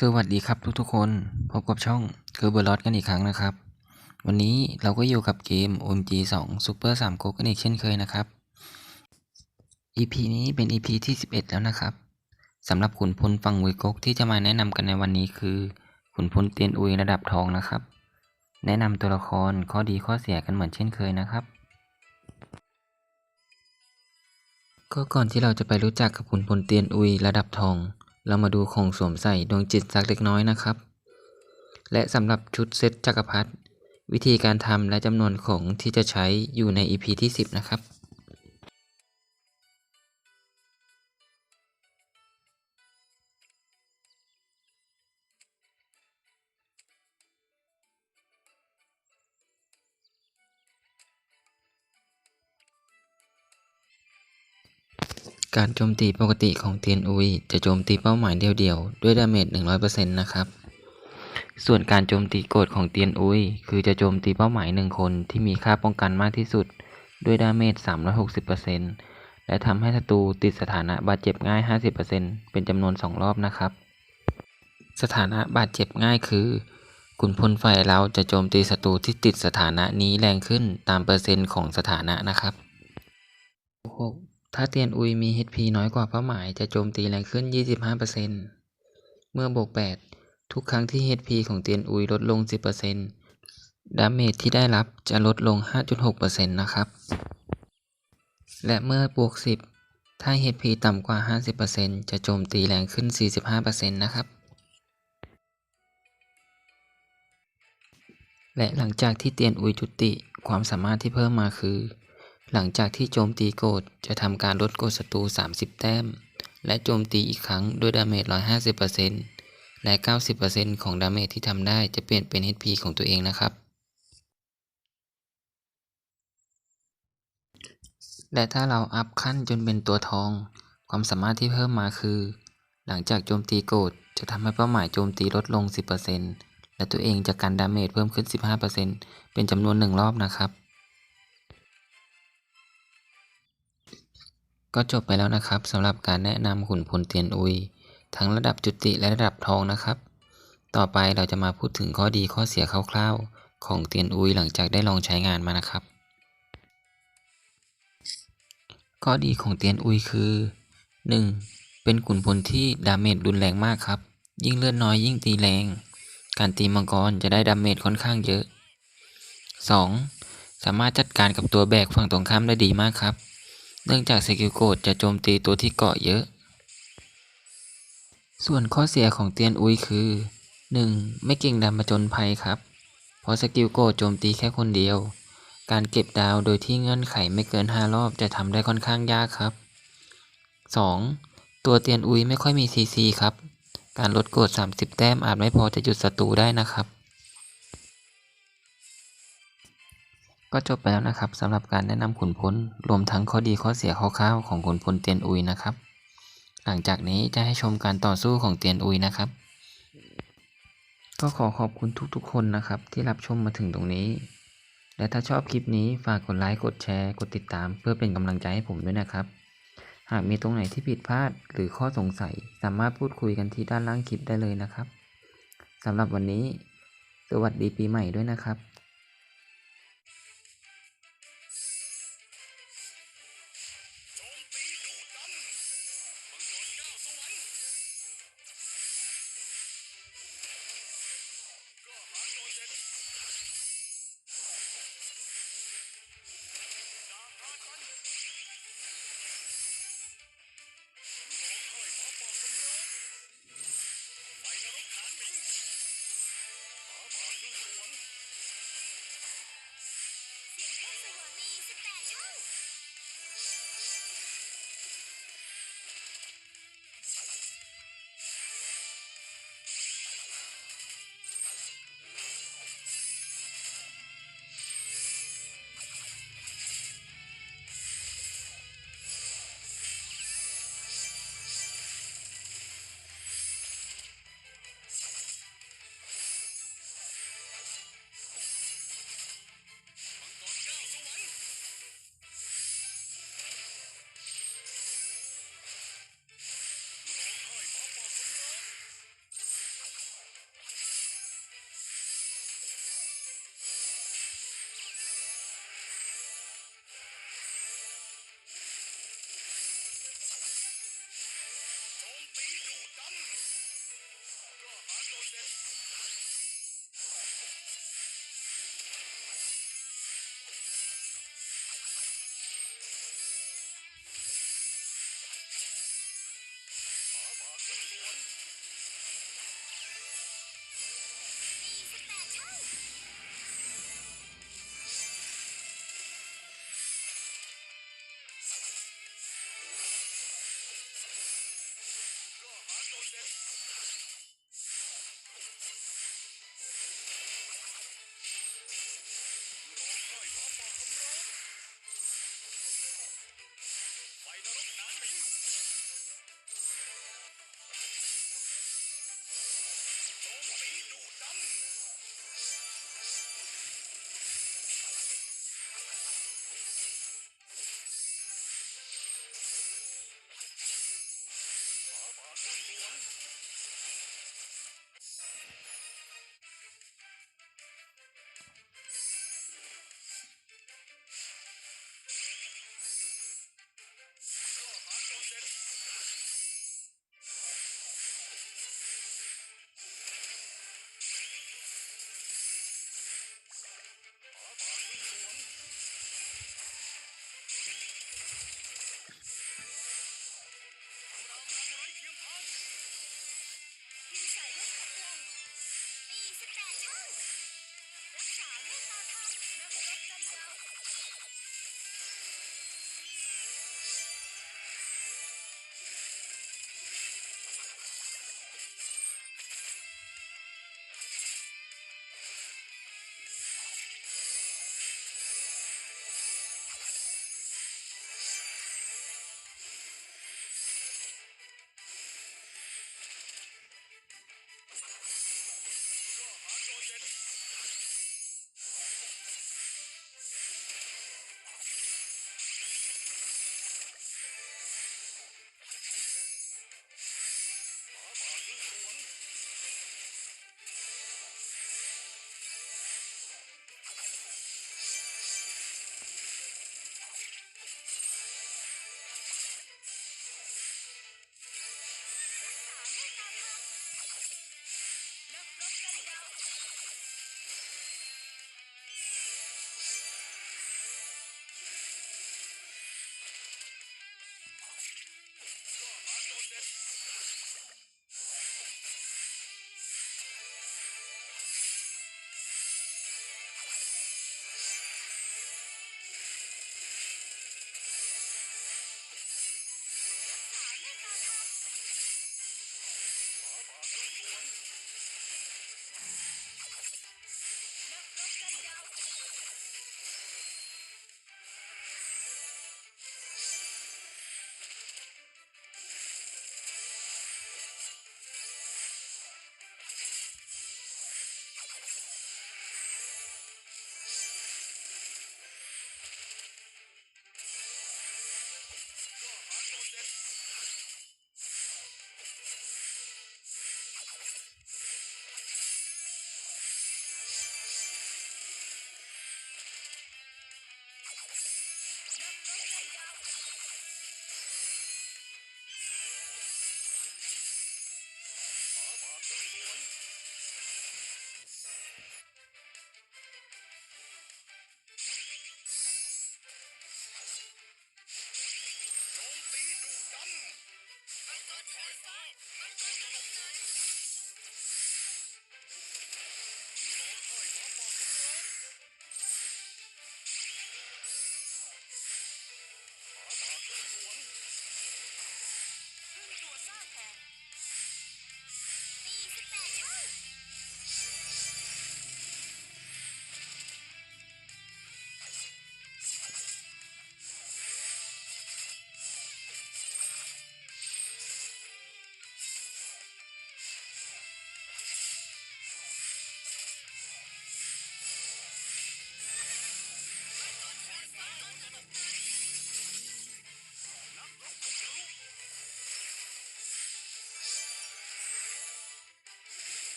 สวัสดีครับทุกๆคน พบกับช่องคือเบอร์ลอดกันอีกครั้งนะครับ วันนี้เราก็อยู่กับเกม OMG 2 Super 3 g o กันอีกเช่นเคยนะครับ EP นี้เป็น EP ที่ 11 แล้วนะครับสำหรับขุนพลฝั่งมวยกกที่จะมาแนะนำกันในวันนี้คือขุนพลเตียนอุยระดับทองนะครับ แนะนำตัวละครข้อดีข้อเสียกันเหมือนเช่นเคยนะครับก็ก่อนที่เราจะไปรู้จักกับขุนพลเตียนอุยระดับทอง เรามาดูของสวมใส่ดวงจิตสักเล็กน้อยนะครับ และสำหรับชุดเซตจักรพรรดิวิธีการทำและจำนวนของที่จะใช้อยู่ใน EP ที่ 10 นะครับ การโจมตีปกติของเทียนอุยจะโจมตีเป้าหมายเดียวๆ ด้วยดาเมจ 100%นะครับ ส่วนการโจมตีโกดของเตียนอุย คือจะโจมตีเป้าหมายหนึ่งคนที่มีค่าป้องกันมากที่สุด ด้วยดาเมจ 360%และทำให้ศัตรูติดสถานะบาดเจ็บง่าย 50%เป็นจำนวน 2 รอบนะครับ สถานะบาดเจ็บง่ายคือขุนพลไฟเราจะโจมตีศัตรูที่ติดสถานะนี้แรงขึ้นตามเปอร์เซ็นต์ของสถานะนะครับ 6. ถ้าเตียนอุยมี HP น้อยกว่าเป้าหมายจะโจมตีแรงขึ้น 25%เมื่อบวก 8 ทุกครั้งที่ HP ของเตียนอุยลดลง 10%ดาเมจที่ได้รับจะลดลง 5.6%นะครับ และเมื่อบวก 10 ถ้า HP ต่ำกว่า 50%จะโจมตีแรงขึ้น 45%นะครับและหลังจากที่เตียนอุยจุติความสามารถที่เพิ่มมาคือ หลังจากที่โจมตีโกดจะทำการลดโกดศัตรู 30 แต้ม และโจมตีอีกครั้งด้วยดาเมจ 150%และ 90%ของดาเมจที่ทำได้จะเปลี่ยนเป็น HP ของตัวเองนะครับ และถ้าเราอัพขั้นจนเป็นตัวทอง ความสามารถที่เพิ่มมาคือ หลังจากโจมตีโกดจะทำให้เป้าหมายโจมตีลดลง 10%และตัวเองจะกันดาเมจเพิ่มขึ้น 15%เป็นจำนวนหนึ่งรอบนะครับ ก็จบไปแล้วนะครับสำหรับการแนะนำขุนพลเตียนอุย ทั้งระดับจุติและระดับทองนะครับ ต่อไปเราจะมาพูดถึงข้อดีข้อเสียคร่าวๆ ของเตียนอุยหลังจากได้ลองใช้งานมานะครับ ข้อดีของเตียนอุยคือ 1. เป็นขุนพลที่ดาเมจรุนแรงมากครับ ยิ่งเลือดน้อยยิ่งตีแรง การตีมังกรจะได้ดาเมจค่อนข้างเยอะ 2. สามารถจัดการกับตัวแบกฝั่งตรงข้ามได้ดีมากครับ เนื่องจากสกิลโกดจะโจมตีตัวที่เกาะเยอะ ส่วนข้อเสียของเตียนอุยคือ 1. ไม่เก่งดันผจญภัยครับ เพราะสกิลโกดโจมตีแค่คนเดียว การเก็บดาวโดยที่เงื่อนไขไม่เกิน 5 รอบจะทำได้ค่อนข้างยากครับ 2. ตัวเตียนอุยไม่ค่อยมีซีซีครับ การลดโกด30 แต้มอาจไม่พอจะหยุดศัตรูได้นะครับ ก็จบไปแล้วนะครับสำหรับการแนะนำขุนพลรวมทั้งข้อดีข้อเสียคร่าวๆของขุนพลเตียนอุยนะครับ หลังจากนี้จะให้ชมการต่อสู้ของเตียนอุยนะครับ ก็ขอขอบคุณทุกๆ คนนะครับ ที่รับชมมาถึงตรงนี้ และถ้าชอบคลิปนี้ฝากกดไลค์กดแชร์กดติดตาม เพื่อเป็นกำลังใจให้ผมด้วยนะครับ หากมีตรงไหนที่ผิดพลาดหรือข้อสงสัยสามารถพูดคุยกันที่ด้านล่างคลิปได้เลยนะครับสำหรับวันนี้ สวัสดีปีใหม่ด้วยนะครับ